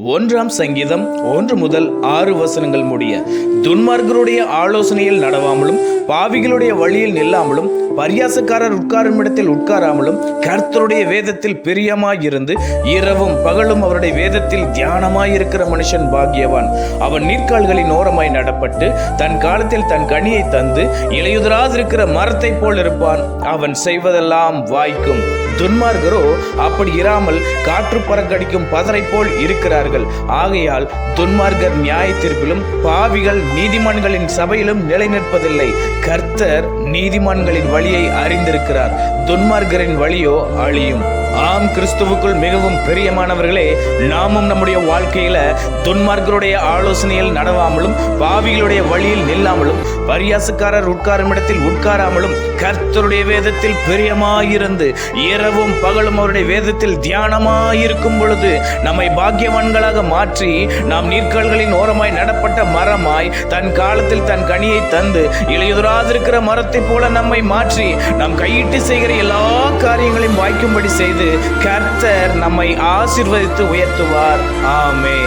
ஒன்றாம் சங்கீதம் ஒன்று முதல் ஆறு வசனங்கள் முடிய துன்மார்களுடைய ஆலோசனையில் நடவாமலும் பாவிகளுடைய வழியில் நில்லாமலும் பரியாசக்காரர் உட்காரும் இடத்தில் உட்காராமலும் கர்த்தருடைய வேதத்தில் பிரியமாயிருந்து இரவும் பகலும் அவருடைய வேதத்தில் தியானமாயிருக்கிற மனுஷன் பாக்கியவான். அவன் நீர்க்கால்களின் ஓரமாய் நடப்பட்டு தன் காலத்தில் தன் கனியை தந்து இலையுதராதிருக்கிற மரத்தைப் போல் இருப்பான். அவன் செய்வதெல்லாம் வாய்க்கும். துன்மார்கரோ அப்படி இராமல் காற்று பறக்கடிக்கும் பதரை போல் இருக்கிறார்கள். ஆகையால் துன்மார்கர் நியாய தீர்ப்பிலும் பாவிகள் நீதிமான்களின் சபையிலும் நிலைநிற்பதில்லை. கர்த்தர் நீதிமான்களின் வழியை அறிந்திருக்கிறார். துன்மார்கரின் வழியோ அழியும். ஆம் கிறிஸ்துவுக்குள் மிகவும் பிரியமானவர்களே நாமும் நம்முடைய வாழ்க்கையில துன்மார்க்கருடைய ஆலோசனையில் நடவாமலும் பாவிகளுடைய வழியில் நில்லாமலும் பரியாசுக்காரர் உட்காரும் இடத்தில் உட்காராமலும் கர்த்தருடைய வேதத்தில் பிரியமாயிருந்து இரவும் பகலும் அவருடைய வேதத்தில் தியானமாயிருக்கும் பொழுது நம்மை பாக்கியவான்களாக மாற்றி நாம் நீர்க்கல்களின் ஓரமாய் நடப்பட்ட மரமாய் தன் காலத்தில் தன் கனியை தந்து இளையுதராதிருக்கிற மரத்தைப் போல நம்மை மாற்றி நாம் கையிட்டு செய்கிற எல்லா காரியங்களையும் வாய்க்கும்படி செய்து கர்த்தர் நம்மை ஆசிர்வதித்து உயர்த்துவார். ஆமே